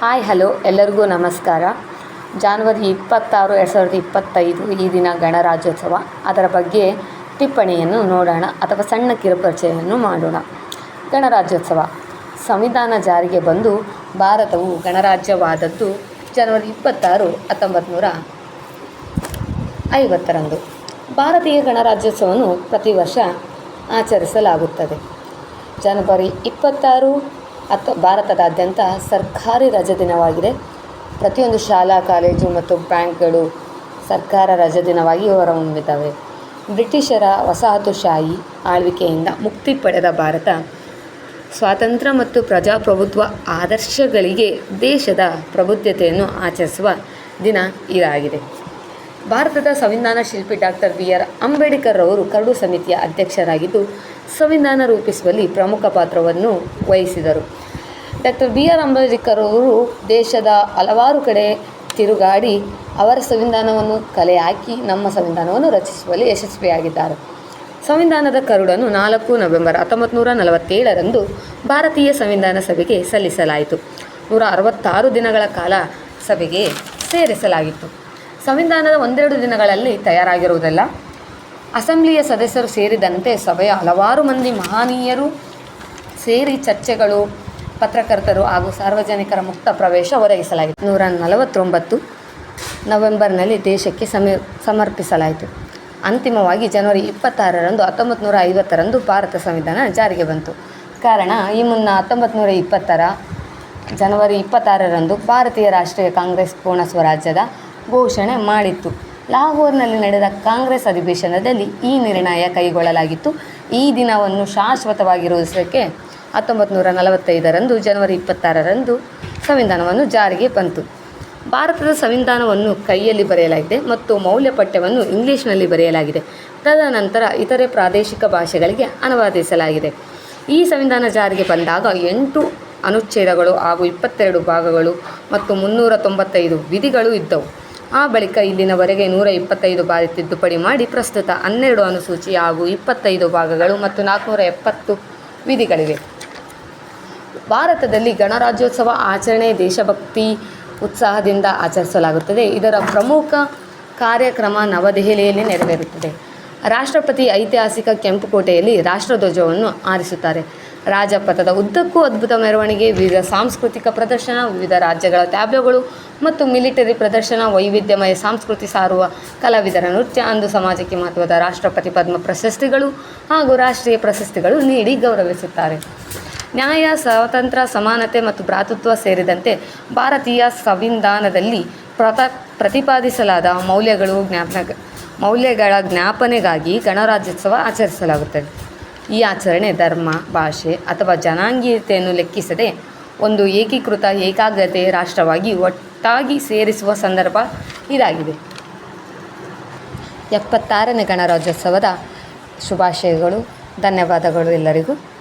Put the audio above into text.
Hi, hello, ಎಲ್ಲರಿಗೂ ನಮಸ್ಕಾರ. January ಇಪ್ಪತ್ತಾರು, ಎರಡು ಸಾವಿರದ ಇಪ್ಪತ್ತೈದು ಈ ದಿನ ಗಣರಾಜ್ಯೋತ್ಸವ. ಅದರ ಬಗ್ಗೆ ಟಿಪ್ಪಣಿಯನ್ನು ನೋಡೋಣ ಅಥವಾ ಸಣ್ಣ ಕಿರುಪರಿಚಯವನ್ನು ಮಾಡೋಣ. ಗಣರಾಜ್ಯೋತ್ಸವ. ಸಂವಿಧಾನ ಜಾರಿಗೆ ಬಂದು ಭಾರತವು ಗಣರಾಜ್ಯವಾದದ್ದು ಜನವರಿ ಇಪ್ಪತ್ತಾರು ಹತ್ತೊಂಬತ್ತು ನೂರ ಐವತ್ತರಂದು. ಭಾರತೀಯ ಗಣರಾಜ್ಯೋತ್ಸವವನ್ನು ಪ್ರತಿ ವರ್ಷ ಆಚರಿಸಲಾಗುತ್ತದೆ. ಜನವರಿ ಇಪ್ಪತ್ತಾರು ಹತ್ತು ಭಾರತದಾದ್ಯಂತ ಸರ್ಕಾರಿ ರಜೆ ದಿನವಾಗಿದೆ. ಪ್ರತಿಯೊಂದು ಶಾಲಾ, ಕಾಲೇಜು ಮತ್ತು ಬ್ಯಾಂಕ್ಗಳು ಸರ್ಕಾರ ರಜೆ ದಿನವಾಗಿ ಹೊರಹೊಮ್ಮಿದ್ದಾವೆ ಬ್ರಿಟಿಷರ ವಸಾಹತುಶಾಹಿ ಆಳ್ವಿಕೆಯಿಂದ ಮುಕ್ತಿ ಪಡೆದ ಭಾರತ, ಸ್ವಾತಂತ್ರ್ಯ ಮತ್ತು ಪ್ರಜಾಪ್ರಭುತ್ವ ಆದರ್ಶಗಳಿಗೆ ದೇಶದ ಪ್ರಬುದ್ಧತೆಯನ್ನು ಆಚರಿಸುವ ದಿನ ಇದಾಗಿದೆ. ಭಾರತದ ಸಂವಿಧಾನ ಶಿಲ್ಪಿ ಡಾಕ್ಟರ್ ಬಿ ಆರ್ ಅಂಬೇಡ್ಕರ್ ಅವರು ಕರಡು ಸಮಿತಿಯ ಅಧ್ಯಕ್ಷರಾಗಿದ್ದು, ಸಂವಿಧಾನ ರೂಪಿಸುವಲ್ಲಿ ಪ್ರಮುಖ ಪಾತ್ರವನ್ನು ವಹಿಸಿದರು. ಡಾಕ್ಟರ್ ಬಿ ಆರ್ ಅಂಬೇಡ್ಕರ್ ಅವರು ದೇಶದ ಹಲವಾರು ಕಡೆ ತಿರುಗಾಡಿ ಅವರ ಸಂವಿಧಾನವನ್ನು ಕಲೆ ಹಾಕಿ ನಮ್ಮ ಸಂವಿಧಾನವನ್ನು ರಚಿಸುವಲ್ಲಿ ಯಶಸ್ವಿಯಾಗಿದ್ದಾರೆ. ಸಂವಿಧಾನದ ಕರಡನ್ನು ನಾಲ್ಕು ನವೆಂಬರ್ ಹತ್ತೊಂಬತ್ತು ನೂರ ನಲವತ್ತೇಳರಂದು ಭಾರತೀಯ ಸಂವಿಧಾನ ಸಭೆಗೆ ಸಲ್ಲಿಸಲಾಯಿತು. ನೂರ ಅರವತ್ತಾರು ದಿನಗಳ ಕಾಲ ಸಭೆಗೆ ಸೇರಿಸಲಾಗಿತ್ತು. ಸಂವಿಧಾನದ ಒಂದೆರಡು ದಿನಗಳಲ್ಲಿ ತಯಾರಾಗಿರುವುದಲ್ಲ. ಅಸೆಂಬ್ಲಿಯ ಸದಸ್ಯರು ಸೇರಿದಂತೆ ಸಭೆಯ ಹಲವಾರು ಮಂದಿ ಮಹನೀಯರು ಸೇರಿ ಚರ್ಚೆಗಳು ಪತ್ರಕರ್ತರು ಹಾಗೂ ಸಾರ್ವಜನಿಕರ ಮುಕ್ತ ಪ್ರವೇಶ ಒದಗಿಸಲಾಯಿತು ನೂರ ನಲವತ್ತೊಂಬತ್ತು ನವೆಂಬರ್ನಲ್ಲಿ ದೇಶಕ್ಕೆ ಸಮ, ಸಮರ್ಪಿಸಲಾಯಿತು. ಅಂತಿಮವಾಗಿ ಜನವರಿ ಇಪ್ಪತ್ತಾರರಂದು ಹತ್ತೊಂಬತ್ತು ನೂರ ಐವತ್ತರಂದು ಭಾರತ ಸಂವಿಧಾನ ಜಾರಿಗೆ ಬಂತು. ಕಾರಣ, ಈ ಮುನ್ನ ಹತ್ತೊಂಬತ್ತು ನೂರ ಇಪ್ಪತ್ತರ ಜನವರಿ ಇಪ್ಪತ್ತಾರರಂದು ಭಾರತೀಯ ರಾಷ್ಟ್ರೀಯ ಕಾಂಗ್ರೆಸ್ ಪೂರ್ಣ ಸ್ವರಾಜ್ಯದ ಘೋಷಣೆ ಮಾಡಿತ್ತು. ಲಾಹೋರ್ನಲ್ಲಿ ನಡೆದ ಕಾಂಗ್ರೆಸ್ ಅಧಿವೇಶನದಲ್ಲಿ ಈ ನಿರ್ಣಯ ಕೈಗೊಳ್ಳಲಾಗಿತ್ತು. ಈ ದಿನವನ್ನು ಶಾಶ್ವತವಾಗಿರುವುದಕ್ಕೆ ಹತ್ತೊಂಬತ್ತು ನೂರ ನಲವತ್ತೈದರಂದು ಜನವರಿ ಇಪ್ಪತ್ತಾರರಂದು ಸಂವಿಧಾನವನ್ನು ಜಾರಿಗೆ ಬಂತು. ಭಾರತದ ಸಂವಿಧಾನವನ್ನು ಕೈಯಲ್ಲಿ ಬರೆಯಲಾಗಿದೆ ಮತ್ತು ಮೌಲ್ಯ ಪಠ್ಯವನ್ನು ಇಂಗ್ಲಿಷ್ನಲ್ಲಿ ಬರೆಯಲಾಗಿದೆ. ತದನಂತರ ಇತರೆ ಪ್ರಾದೇಶಿಕ ಭಾಷೆಗಳಿಗೆ ಅನುವಾದಿಸಲಾಗಿದೆ. ಈ ಸಂವಿಧಾನ ಜಾರಿಗೆ ಬಂದಾಗ ಎಂಟು ಅನುಚ್ಛೇದಗಳು ಹಾಗೂ ಇಪ್ಪತ್ತೆರಡು ಭಾಗಗಳು ಮತ್ತು ಮುನ್ನೂರ ತೊಂಬತ್ತೈದು ವಿಧಿಗಳು ಇದ್ದವು. ಆ ಬಳಿಕ ಇಲ್ಲಿನವರೆಗೆ ನೂರ ಇಪ್ಪತ್ತೈದು ಬಾರಿ ತಿದ್ದುಪಡಿ ಮಾಡಿ ಪ್ರಸ್ತುತ ಹನ್ನೆರಡು ಅನುಸೂಚಿ ಹಾಗೂ ಇಪ್ಪತ್ತೈದು ಭಾಗಗಳು ಮತ್ತು ನಾಲ್ಕುನೂರ ಎಪ್ಪತ್ತು ವಿಧಿಗಳಿವೆ. ಭಾರತದಲ್ಲಿ ಗಣರಾಜ್ಯೋತ್ಸವ ಆಚರಣೆ ದೇಶಭಕ್ತಿ ಉತ್ಸಾಹದಿಂದ ಆಚರಿಸಲಾಗುತ್ತದೆ. ಇದರ ಪ್ರಮುಖ ಕಾರ್ಯಕ್ರಮ ನವದೆಹಲಿಯಲ್ಲಿ ನೆರವೇರುತ್ತದೆ. ರಾಷ್ಟ್ರಪತಿ ಐತಿಹಾಸಿಕ ಕೆಂಪುಕೋಟೆಯಲ್ಲಿ ರಾಷ್ಟ್ರಧ್ವಜವನ್ನು ಆರಿಸುತ್ತಾರೆ ರಾಜಪಥದ ಉದ್ದಕ್ಕೂ ಅದ್ಭುತ ಮೆರವಣಿಗೆ, ವಿವಿಧ ಸಾಂಸ್ಕೃತಿಕ ಪ್ರದರ್ಶನ, ವಿವಿಧ ರಾಜ್ಯಗಳ ಟ್ಯಾಬ್ಲೋಗಳು ಮತ್ತು ಮಿಲಿಟರಿ ಪ್ರದರ್ಶನ, ವೈವಿಧ್ಯಮಯ ಸಂಸ್ಕೃತಿ ಸಾರುವ ಕಲಾವಿದರ ನೃತ್ಯ, ಅಂದು ಸಮಾಜಕ್ಕೆ ಮಹತ್ವದ ರಾಷ್ಟ್ರಪತಿ ಪದ್ಮ ಪ್ರಶಸ್ತಿಗಳು ಹಾಗೂ ರಾಷ್ಟ್ರೀಯ ಪ್ರಶಸ್ತಿಗಳು ನೀಡಿ ಗೌರವಿಸುತ್ತಾರೆ. ನ್ಯಾಯ, ಸ್ವಾತಂತ್ರ್ಯ, ಸಮಾನತೆ ಮತ್ತು ಭ್ರಾತೃತ್ವ ಸೇರಿದಂತೆ ಭಾರತೀಯ ಸಂವಿಧಾನದಲ್ಲಿ ಪ್ರತ, ಪ್ರತಿಪಾದಿಸಲಾದ ಮೌಲ್ಯಗಳು ಜ್ಞಾಪನ, ಮೌಲ್ಯಗಳ ಜ್ಞಾಪನೆಗಾಗಿ ಗಣರಾಜ್ಯೋತ್ಸವ ಆಚರಿಸಲಾಗುತ್ತದೆ. ಈ ಆಚರಣೆ ಧರ್ಮ, ಭಾಷೆ ಅಥವಾ ಜನಾಂಗೀಯತೆಯನ್ನು ಲೆಕ್ಕಿಸದೆ ಒಂದು ಏಕೀಕೃತ, ಏಕಾಗ್ರತೆ ರಾಷ್ಟ್ರವಾಗಿ ಒಟ್ಟಾಗಿ ಸೇರಿಸುವ ಸಂದರ್ಭ ಇದಾಗಿದೆ. ಎಪ್ಪತ್ತಾರನೇ ಗಣರಾಜ್ಯೋತ್ಸವದ ಶುಭಾಶಯಗಳು. ಧನ್ಯವಾದಗಳು ಎಲ್ಲರಿಗೂ.